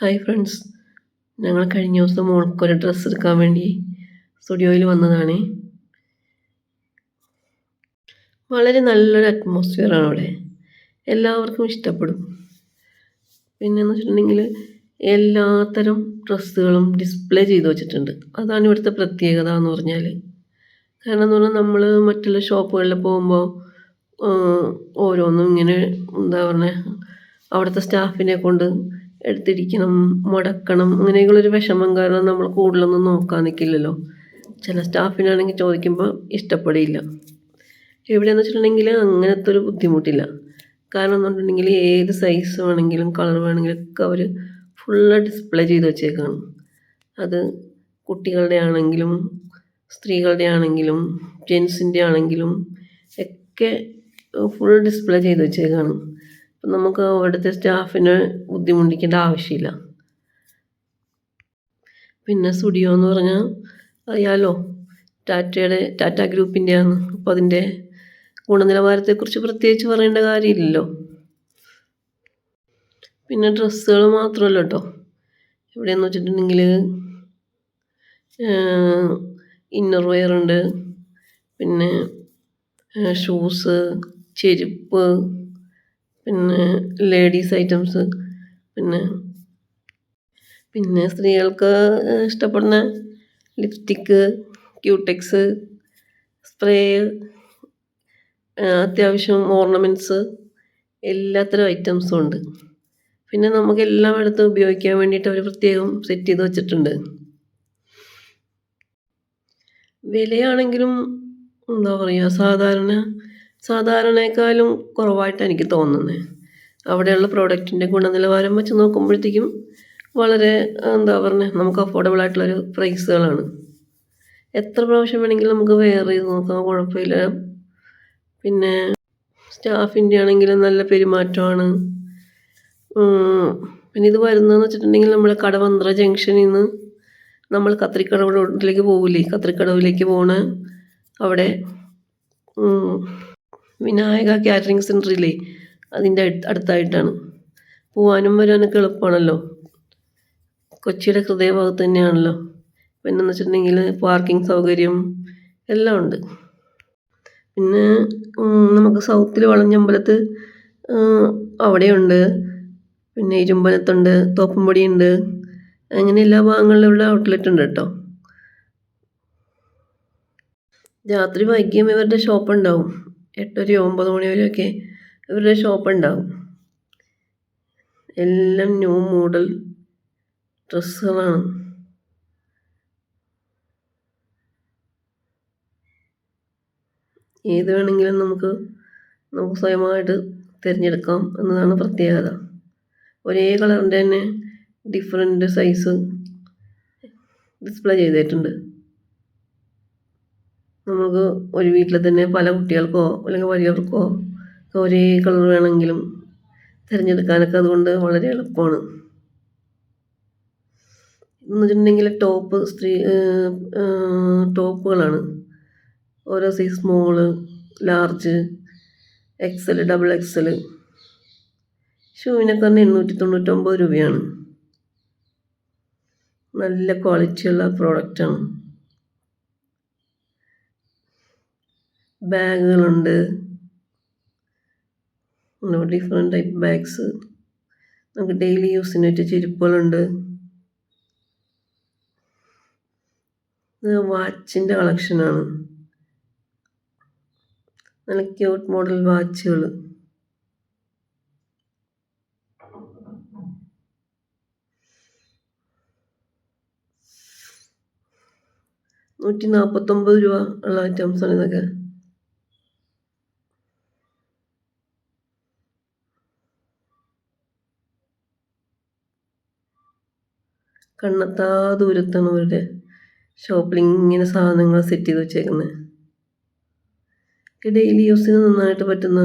Hi friends ഞങ്ങൾ കഴിഞ്ഞ ദിവസം മോൾക്കൊരു ഡ്രസ്സ് എടുക്കാൻ വേണ്ടി സ്റ്റുഡിയോയിൽ വന്നതാണ്. വളരെ നല്ലൊരു അറ്റ്മോസ്ഫിയറാണ് അവിടെ. എല്ലാവർക്കും ഇഷ്ടപ്പെടും. പിന്നെന്ന് വെച്ചിട്ടുണ്ടെങ്കിൽ എല്ലാത്തരം ഡ്രസ്സുകളും ഡിസ്പ്ലേ ചെയ്ത് വെച്ചിട്ടുണ്ട്. അതാണ് ഇവിടുത്തെ പ്രത്യേകത എന്ന് പറഞ്ഞാൽ. കാരണം എന്ന് പറഞ്ഞാൽ നമ്മൾ മറ്റുള്ള ഷോപ്പുകളിൽ പോകുമ്പോൾ ഓരോന്നും ഇങ്ങനെ എന്താ പറയുക അവിടുത്തെ സ്റ്റാഫിനെ കൊണ്ട് എടുത്തിരിക്കണം മടക്കണം അങ്ങനെയൊക്കെയുള്ളൊരു വിഷമം കാരണം നമ്മൾ കൂടുതലൊന്നും നോക്കാൻ നിൽക്കില്ലല്ലോ. ചില സ്റ്റാഫിനാണെങ്കിൽ ചോദിക്കുമ്പോൾ ഇഷ്ടപ്പെടില്ല. എവിടെയെന്ന് വെച്ചിട്ടുണ്ടെങ്കിൽ അങ്ങനത്തെ ഒരു ബുദ്ധിമുട്ടില്ല. കാരണം എന്നുണ്ടെങ്കിൽ ഏത് സൈസ് വേണമെങ്കിലും കളർ വേണമെങ്കിലും ഒക്കെ അവർ ഫുള്ള് ഡിസ്പ്ലേ ചെയ്ത് വെച്ചേക്കാണ്. അത് കുട്ടികളുടെ ആണെങ്കിലും സ്ത്രീകളുടെ ആണെങ്കിലും ജെൻസിന്റെ ആണെങ്കിലും ഒക്കെ ഫുൾ ഡിസ്പ്ലേ ചെയ്ത് വെച്ചേക്കാണ്. അപ്പം നമുക്ക് അവിടുത്തെ സ്റ്റാഫിനെ ബുദ്ധിമുട്ടിക്കേണ്ട ആവശ്യമില്ല. പിന്നെ സ്റ്റുഡിയോ എന്ന് പറഞ്ഞാൽ അറിയാലോ ടാറ്റയുടെ ടാറ്റ ഗ്രൂപ്പിന്റെയാണ്. അപ്പോൾ അതിന്റെ ഗുണനിലവാരത്തെക്കുറിച്ച് പ്രത്യേകിച്ച് പറയേണ്ട കാര്യമില്ലല്ലോ. പിന്നെ ഡ്രസ്സുകൾ മാത്രമല്ല കേട്ടോ. ഇവിടെയെന്ന് വെച്ചിട്ടുണ്ടെങ്കിൽ ഇന്നർ വെയർ ഉണ്ട്. പിന്നെ ഷൂസ് ചെരുപ്പ് പിന്നെ ലേഡീസ് ഐറ്റംസ് പിന്നെ പിന്നെ സ്ത്രീകൾക്ക് ഇഷ്ടപ്പെടുന്ന ലിപ്സ്റ്റിക്ക് ക്യൂടെക്സ് സ്പ്രേ അത്യാവശ്യം ഓർണമെന്റ്സ് എല്ലാത്തരം ഐറ്റംസും ഉണ്ട്. പിന്നെ നമുക്ക് എല്ലായിടത്തും ഉപയോഗിക്കാൻ വേണ്ടിയിട്ട് അവർ പ്രത്യേകം സെറ്റ് ചെയ്ത് വെച്ചിട്ടുണ്ട്. വിലയാണെങ്കിലും എന്താ പറയുക സാധാരണ സാധാരണയെക്കാളും കുറവായിട്ടാണ് എനിക്ക് തോന്നുന്നത് അവിടെയുള്ള പ്രോഡക്റ്റിന്റെ ഗുണനിലവാരം വെച്ച് നോക്കുമ്പോഴത്തേക്കും വളരെ എന്താ പറയുക നമുക്ക് അഫോർഡബിൾ ആയിട്ടുള്ളൊരു പ്രൈസുകളാണ് എത്ര പ്രാവശ്യം വേണമെങ്കിലും നമുക്ക് വെയർ ചെയ്ത് നോക്കാം കുഴപ്പമില്ല. പിന്നെ സ്റ്റാഫിന്റെ ആണെങ്കിലും നല്ല പെരുമാറ്റമാണ്. പിന്നെ ഇത് വരുന്നതെന്ന് വെച്ചിട്ടുണ്ടെങ്കിൽ നമ്മൾ കടവന്ത്ര ജംഗ്ഷനിൽ നിന്ന് നമ്മൾ കത്രിക്കടവ് പോകില്ലേ കത്രിക്കടവിലേക്ക് പോണ അവിടെ വിനായക കാറ്ററിംഗ് സെന്റർ ഇല്ലേ അതിന്റെ അടുത്തായിട്ടാണ്. പോവാനും വരാനൊക്കെ എളുപ്പമാണല്ലോ കൊച്ചിയുടെ ഹൃദയഭാഗത്ത് തന്നെയാണല്ലോ. പിന്നെ എന്ന് വെച്ചിട്ടുണ്ടെങ്കിൽ പാർക്കിംഗ് സൗകര്യം എല്ലാം ഉണ്ട്. പിന്നെ നമുക്ക് സൗത്തിൽ വളഞ്ഞമ്പലത്ത് അവിടെയുണ്ട്. പിന്നെ ഇരുമ്പലത്തുണ്ട് തോപ്പുംപടിയുണ്ട്. അങ്ങനെ എല്ലാ ഭാഗങ്ങളിലും ഇവിടെ ഔട്ട്ലെറ്റ് ഉണ്ട് കേട്ടോ. രാത്രി വൈകിയും ഇവരുടെ ഷോപ്പ് ഉണ്ടാവും. എട്ടര ഒമ്പത് മണി വരെയൊക്കെ ഇവരുടെ ഷോപ്പ് ഉണ്ടാവും എല്ലാം ന്യൂ മോഡൽ ഡ്രസ്സുകളാണ്. ഏത് വേണമെങ്കിലും നമുക്ക് നമുക്ക് സ്വയമായിട്ട് തിരഞ്ഞെടുക്കാം എന്നതാണ് പ്രത്യേകത. ഒരേ കളറിന്റെ തന്നെ ഡിഫറെന്റ് സൈസ് ഡിസ്പ്ലേ ചെയ്തിട്ടുണ്ട്. നമുക്ക് ഒരു വീട്ടിൽ തന്നെ പല കുട്ടികൾക്കോ അല്ലെങ്കിൽ വലിയവർക്കോ ഒരേ കളർ വേണമെങ്കിലും തിരഞ്ഞെടുക്കാനൊക്കെ അതുകൊണ്ട് വളരെ എളുപ്പമാണ്. എന്ന് വെച്ചിട്ടുണ്ടെങ്കിൽ ടോപ്പ് സ്ത്രീ ടോപ്പുകളാണ്. ഓരോ size small large XL double XL ഷൂവിനൊക്കെ തന്നെ എണ്ണൂറ്റി തൊണ്ണൂറ്റൊമ്പത് രൂപയാണ്. നല്ല ക്വാളിറ്റിയുള്ള പ്രോഡക്റ്റാണ്. ബാഗുകളുണ്ട്. ഡിഫറെന്റ് ടൈപ്പ് ബാഗ്സ് നമുക്ക് ഡെയിലി യൂസിന് പറ്റിയ ചെരുപ്പുകളുണ്ട്. വാച്ചിന്റെ കളക്ഷനാണ് നല്ല ക്യൂട്ട് മോഡൽ വാച്ചുകൾ നൂറ്റി നാൽപ്പത്തൊമ്പത് രൂപ ഉള്ള ഐറ്റംസാണ് ഇതൊക്കെ. കണ്ണെത്താ ദൂരത്താണ് അവരുടെ ഷോപ്പിൽ ഇങ്ങനെ സാധനങ്ങൾ സെറ്റ് ചെയ്ത് വെച്ചേക്കുന്നത് ഡെയിലി യൂസിന് നന്നായിട്ട് പറ്റുന്ന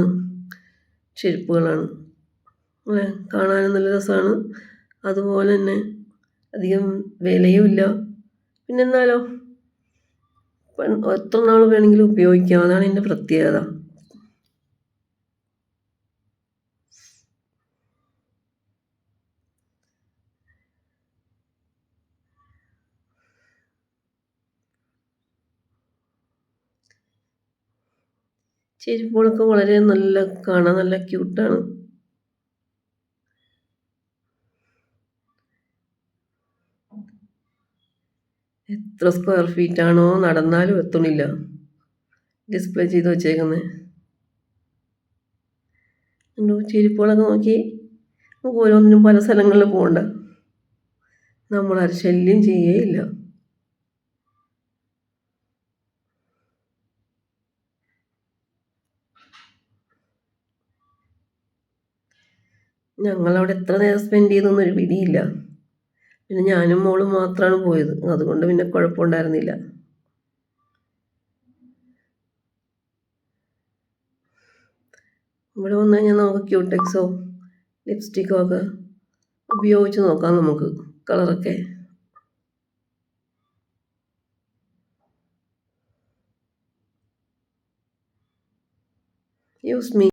ചെരുപ്പുകളാണ്. അല്ലേ? കാണാനും നല്ല രസമാണ് അതുപോലെ തന്നെ അധികം വിലയും ഇല്ല. പിന്നെ എന്നാലോ എത്ര നാൾ വേണമെങ്കിലും ഉപയോഗിക്കാം അതാണ് എന്റെ പ്രത്യേകത. ചെരുപ്പുകളൊക്കെ വളരെ നല്ല കാണാൻ നല്ല ക്യൂട്ടാണ്. എത്ര സ്ക്വയർ ഫീറ്റ് ആണോ നടന്നാലും എത്തണില്ല. ഡിസ്പ്ലേ ചെയ്ത് വെച്ചേക്കുന്നത് ചെരുപ്പുകളൊക്കെ നോക്കി. നമുക്ക് ഓരോന്നിനും പല സ്ഥലങ്ങളിൽ പോകണ്ട. നമ്മളാരും ശല്യം ചെയ്യേയില്ല. ഞങ്ങളവിടെ എത്ര നേരം സ്പെൻഡ് ചെയ്തൊന്നും ഒരു പിടിയില്ല പിന്നെ ഞാനും മോളും മാത്രമാണ് പോയത്. അതുകൊണ്ട് പിന്നെ കുഴപ്പമുണ്ടായിരുന്നില്ല. ഇവിടെ വന്നു കഴിഞ്ഞാൽ നമുക്ക് ക്യൂടെക്സോ ലിപ്സ്റ്റിക്കോ ഒക്കെ ഉപയോഗിച്ച് നോക്കാം നമുക്ക് കളറൊക്കെ. Use me